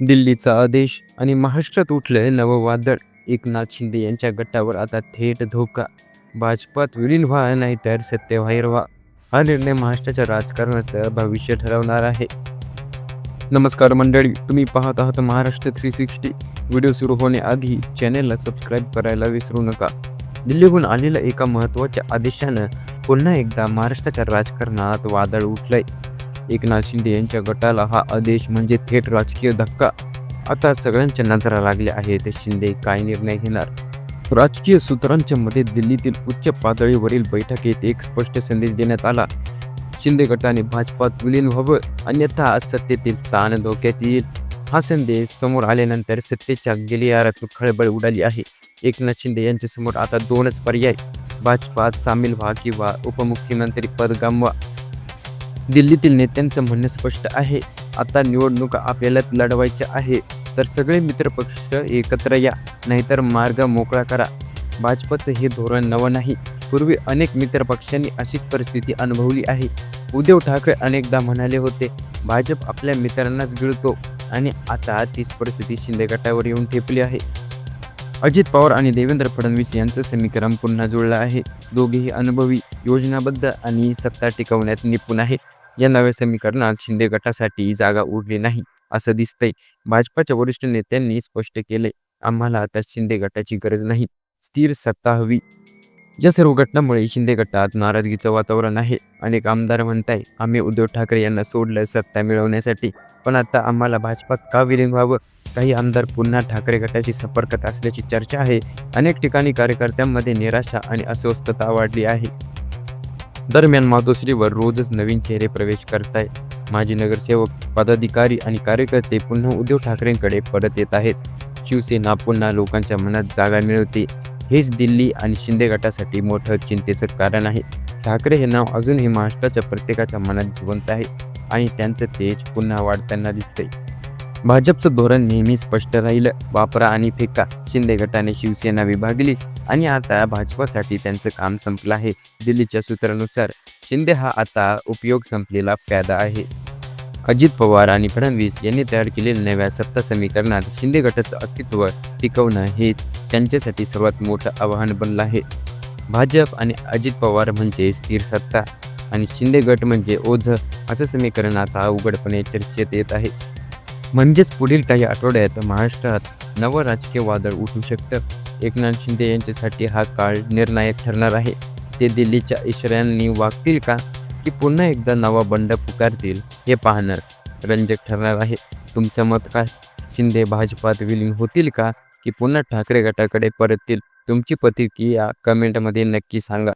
दिल्लीचा आदेश आणि महाराष्ट्रात उठलंय नवं वादळ. एकनाथ शिंदे यांच्या गटावर आता थेट धोका. भाजपात विलीन व्हा नाहीतर सत्यवाहीर व्हा. हा निर्णय महाराष्ट्राच्या राजकारणाचं भविष्य ठरवणार आहे. नमस्कार मंडळी तुम्ही पाहत आहात महाराष्ट्र थ्री सिक्स्टी. व्हिडिओ सुरू होण्याआधी चॅनेलला सबस्क्राईब करायला विसरू नका. दिल्लीहून आलेल्या एका महत्त्वाच्या आदेशानं पुन्हा एकदा महाराष्ट्राच्या राजकारणात वादळ उठलंय. एकनाथ शिंदे यांच्या गटाला हा आदेश म्हणजे थेट राजकीय धक्का. आता सगळ्यांच्या नजरा लागल्या आहेत शिंदे काय निर्णय घेणार? राजकीय सूत्रांच्या मध्ये दिल्लीतील उच्च पातळीवरील बैठकीत एक स्पष्ट संदेश देण्यात आला. शिंदे गटाने भाजपात विलीन व्हावं अन्यथा सत्तेतील स्थान धोक्यात येईल. हा संदेश समोर आल्यानंतर सत्तेच्या गिलियारातून खळबळ उडाली आहे. एकनाथ शिंदे यांच्या समोर आता दोनच पर्याय. भाजपात सामील व्हा किंवा उपमुख्यमंत्री पद गमवा. दिल्लीतील नेत्यांचं म्हणणं स्पष्ट आहे. आता निवडणुका आपल्यालाच लढवायच्या आहे. तर सगळे मित्रपक्ष एकत्र या नाहीतर मार्ग मोकळा करा. भाजपचं हे धोरण नवं नाही. पूर्वी अनेक मित्रपक्षांनी अशीच परिस्थिती अनुभवली आहे. उद्धव ठाकरे अनेकदा म्हणाले होते भाजप आपल्या मित्रांनाच गिळतो. आणि आता तीच परिस्थिती शिंदे गटावर येऊन ठेपली आहे. अजित पवार आणि देवेंद्र फडणवीस यांचं समीकरण पुन्हा जुळलं आहे. दोघेही अनुभवी योजनाबद्ध आणि सत्ता टिकवण्यात निपुण आहे. या नव्या समीकरणात शिंदे गटासाठी जागा उरली नाही असं दिसतंय. भाजपाच्या वरिष्ठ नेत्यांनी स्पष्ट केले आम्हाला आता शिंदे गटाची गरज नाही स्थिर सत्ता हवी. या सर्व घटनामुळे शिंदे गटात नाराजगीचं वातावरण आहे. अनेक आमदार म्हणताय आम्ही उद्धव ठाकरे यांना सोडलं सत्ता मिळवण्यासाठी पण आता आम्हाला भाजपात का विलीन व्हावं? काही आमदार पुन्हा ठाकरे गटाशी संपर्कात असल्याची चर्चा आहे. अनेक ठिकाणी कार्यकर्त्यांमध्ये निराशा आणि अस्वस्थता वाढली आहे. दरम्यान मातोश्रीवर रोजच नवीन चेहरे प्रवेश करताय माजी नगरसेवक पदाधिकारी आणि कार्यकर्ते पुन्हा उद्धव ठाकरेंकडे परत येत आहेत. शिवसेना पुन्हा लोकांच्या मनात जागा मिळवते. हेच दिल्ली आणि शिंदे गटासाठी मोठं चिंतेचं कारण आहे. ठाकरे हे नाव अजूनही महाराष्ट्राच्या प्रत्येकाच्या मनात जिवंत आहे आणि त्यांचं तेज पुन्हा वाढताना दिसतंय. भाजपचं धोरण नेहमी स्पष्ट राहिलं. वापरा आणि फेका शिंदे गटाने शिवसेना विभागली आणि आता भाजपासाठी त्यांचं काम संपलं आहे दिल्लीच्या सूत्रानुसार. शिंदे हा आता उपयोग संपलेला प्यादा आहे. अजित पवार आणि फडणवीस यांनी तयार केलेल्या नव्या सत्ता समीकरणात शिंदे गटाचं अस्तित्व टिकवणं हे त्यांच्यासाठी सर्वात मोठं आव्हान बनलं आहे. भाजप आणि अजित पवार म्हणजे स्थिर सत्ता आणि शिंदे गट म्हणजे ओझं असं समीकरण आता उघडपणे चर्चेत येत आहे. म्हणजेच पुढील काही आठवड्यात महाराष्ट्रात नवं राजकीय वादळ उठू शकतं. एकनाथ शिंदे यांच्यासाठी हा काळ निर्णायक ठरणार आहे. ते दिल्लीच्या इशाऱ्यांनी वागतील का? की पुन्हा एकदा नवा बंड पुकारतील? हे पाहणार रंजक ठरणार आहे. तुमचं मत काय? शिंदे भाजपात विलीन होतील का? की पुन्हा ठाकरे गटाकडे परततील? तुमची प्रतिक्रिया कमेंटमध्ये नक्की सांगा.